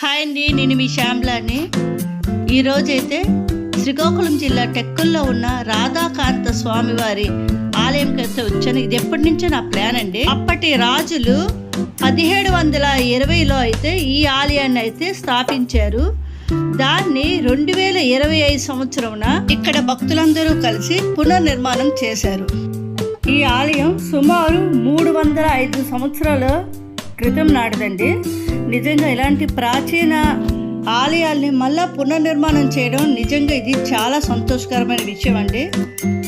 Hi అండి నేను మీ శ్యామ్లాని. ఈరోజైతే శ్రీకాకుళం జిల్లా టెక్కుల్లో ఉన్న రాధాకాంత స్వామివారి ఆలయంకి అయితే వచ్చాను. ఇది ఎప్పటి నుంచో నా ప్లాన్ అండి. అప్పటి రాజులు పదిహేడు వందల ఇరవైలో అయితే ఈ ఆలయాన్ని అయితే స్థాపించారు. దాన్ని రెండు వేల ఇరవై ఐదు సంవత్సరమున ఇక్కడ భక్తులందరూ కలిసి పునర్నిర్మాణం చేశారు. ఈ ఆలయం సుమారు మూడు వందల ఐదు సంవత్సరాల క్రితం నాటిదండి నిజంగా ఇలాంటి ప్రాచీన ఆలయాల్ని మళ్ళా పునర్నిర్మాణం చేయడం నిజంగా ఇది చాలా సంతోషకరమైన విషయం అండి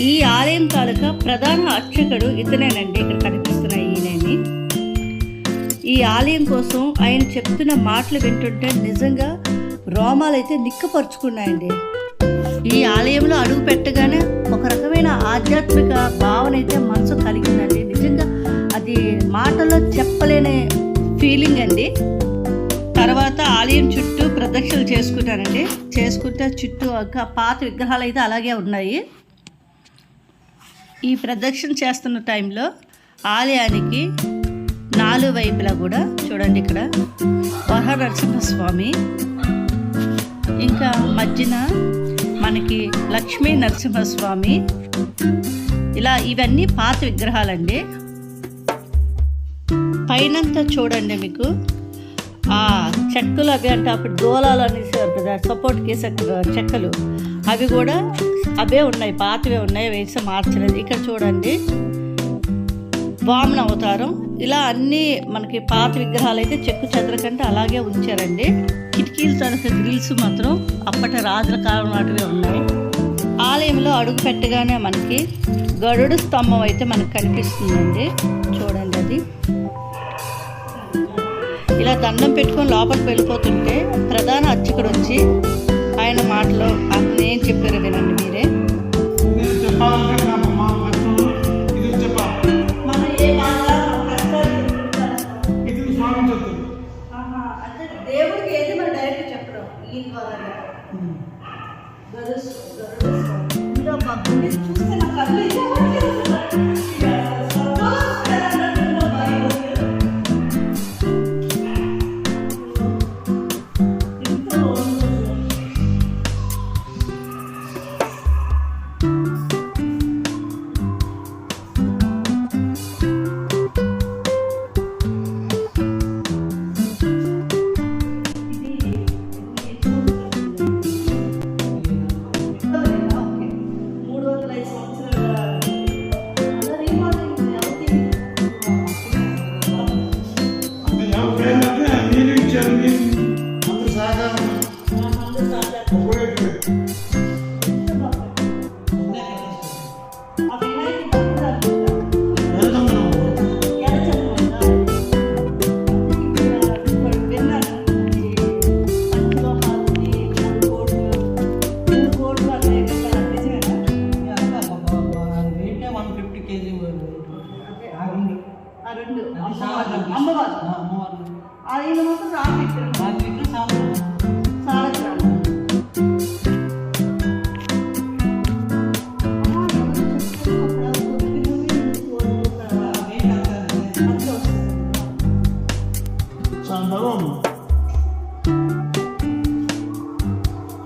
ఈ ఆలయం తాలూకా ప్రధాన అర్చకుడు ఇతనేనండి. ఇక్కడ కనిపిస్తున్న ఈయనని ఈ ఆలయం కోసం ఆయన చెప్తున్న మాటలు వింటుంటే నిజంగా రోమాలు అయితే నిక్కపరుచుకున్నాయండి. ఈ ఆలయంలో అడుగు పెట్టగానే ఒక రకమైన ఆధ్యాత్మిక భావన అయితే మనసు కలిగిందండి. నిజంగా అది మాటల్లో చెప్ప ఫీలింగ్ అండి. తర్వాత ఆలయం చుట్టూ ప్రదక్షిణలు చేసుకుంటానండి. చేసుకుంటే చుట్టూ ఒక పాత విగ్రహాలు అయితే అలాగే ఉన్నాయి. ఈ ప్రదక్షిణ చేస్తున్న టైంలో ఆలయానికి నాలుగు వైపులా కూడా చూడండి ఇక్కడ. వరహ నరసింహస్వామి ఇంకా మధ్యన మనకి లక్ష్మీ నరసింహస్వామి. ఇలా ఇవన్నీ పాత విగ్రహాలండి. పైనంతా చూడండి మీకు. ఆ చెక్కలు అవి అంటే అప్పుడు దోలాలు అనేసి కదా సపోర్ట్ కేసే చెక్కలు. అవి కూడా అవే ఉన్నాయి పాతవే ఉన్నాయి వేసి మార్చలేదు. ఇక్కడ చూడండి వామన అవతారం. ఇలా అన్ని మనకి పాత విగ్రహాలు అయితే చెక్కు చెదరకంటే అలాగే ఉంచారండి. కిటికీలు తరఫు గ్రిల్స్ మాత్రం అప్పటి రాజుల కాలం నాటివే ఉన్నాయి. ఆలయంలో అడుగు పెట్టగానే మనకి గరుడు స్తంభం అయితే మనకు కనిపిస్తుందండి. చూడండి అది. ఇలా దండం పెట్టుకొని లోపలికి వెళ్ళిపోతుంటే ప్రధాన అర్చకుడు వచ్చి ఆయన మాటలో నేను చెప్పారు వినండి మీరే. దేవుడికి ఏది మన డైరెక్ట్ చెప్పడం? ఈ ద్వారా చూస్తే నా కళ్ళు అమ్మవారు. అమ్మవారు. ఆయన మాత్రం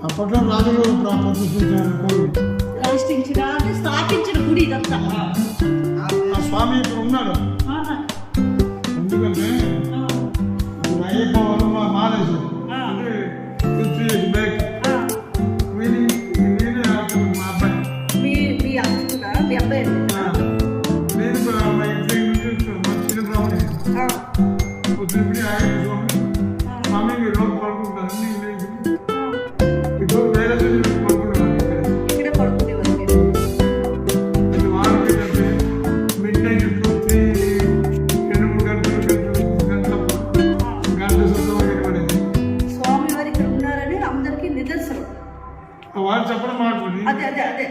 అప్పట్లో రాజులు కోవిడ్ ప్రతిష్ఠించిన అంటే స్థాపించిన గుడి ఇదంతా. ఆ. స్వామి ఇక్కడ ఉన్నాడు. ఎందుకంటే అయ్యప్ప వాళ్ళు మా వాళ్ళు చెప్పడం మాట్లాడి అదే అదే అదే.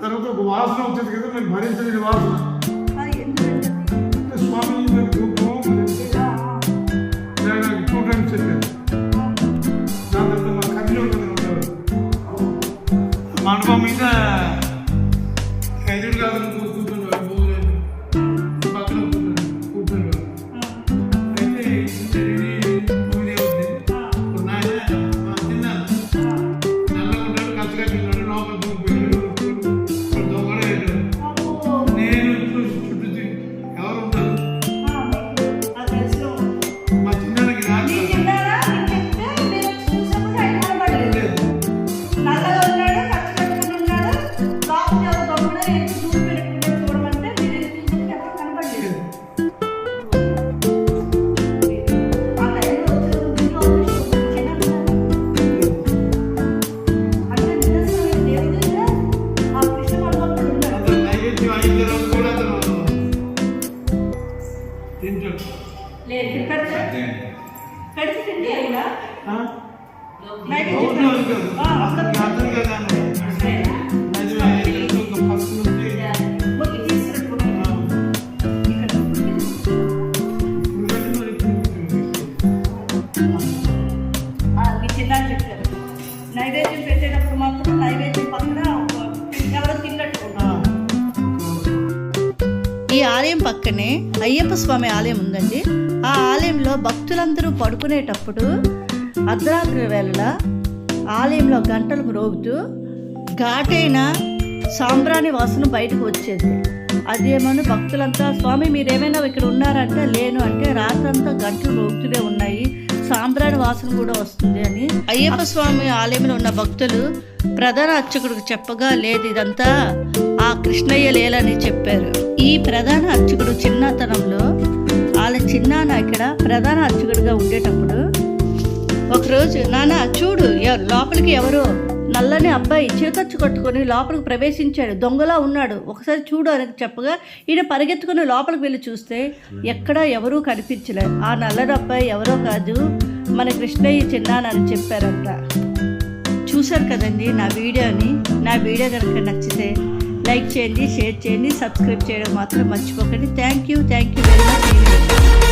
తర్వాత ఒక వాసన వచ్చేది కదా నేను భరించలేని వాసన. స్వామి తింటాడు లేదు పెడతాడు పెడుతుంది బయట అర్థం కదా ఆలయం పక్కనే అయ్యప్ప స్వామి ఆలయం ఉందండి. ఆ ఆలయంలో భక్తులందరూ పడుకునేటప్పుడు అర్ధరాత్రి వేళ ఆలయంలో గంటలు మ్రోగుతూ ఘాటైన సాంబ్రాణి వాసన బయటకు వచ్చేది. అదేమని భక్తులంతా స్వామి మీరేమైనా ఇక్కడ ఉన్నారంటే లేను అంటే రాత్రంతా గంటలు మోగుతూనే ఉన్నాయి. సాంబ్రాణి వాసన కూడా వస్తుంది అని అయ్యప్ప స్వామి ఆలయంలో ఉన్న భక్తులు ప్రధాన అర్చకుడికి చెప్పగా లేదు ఇదంతా ఆ కృష్ణయ్య లేలని చెప్పారు. ఈ ప్రధాన అర్చకుడు చిన్నతనంలో వాళ్ళ చిన్నాన్న ఇక్కడ ప్రధాన అర్చకుడిగా ఉండేటప్పుడు ఒకరోజు నాన్న చూడు లోపలికి ఎవరో నల్లని అబ్బాయి చిరకచ్చు కట్టుకొని లోపలికి ప్రవేశించాడు. దొంగలా ఉన్నాడు. ఒకసారి చూడు అని చెప్పగా ఈయన పరిగెత్తుకుని లోపలికి వెళ్ళి చూస్తే ఎక్కడా ఎవరూ కనిపించలేదు. ఆ నల్లని అబ్బాయి ఎవరో కాదు మన కృష్ణయ్య చిన్నానని చెప్పారంట. చూశారు కదండి నా వీడియోని? నా వీడియో కనుక నచ్చితే లైక్ చేయండి షేర్ చేయండి సబ్స్క్రైబ్ చేయడం మాత్రం మర్చిపోకండి. Thank you thank you very much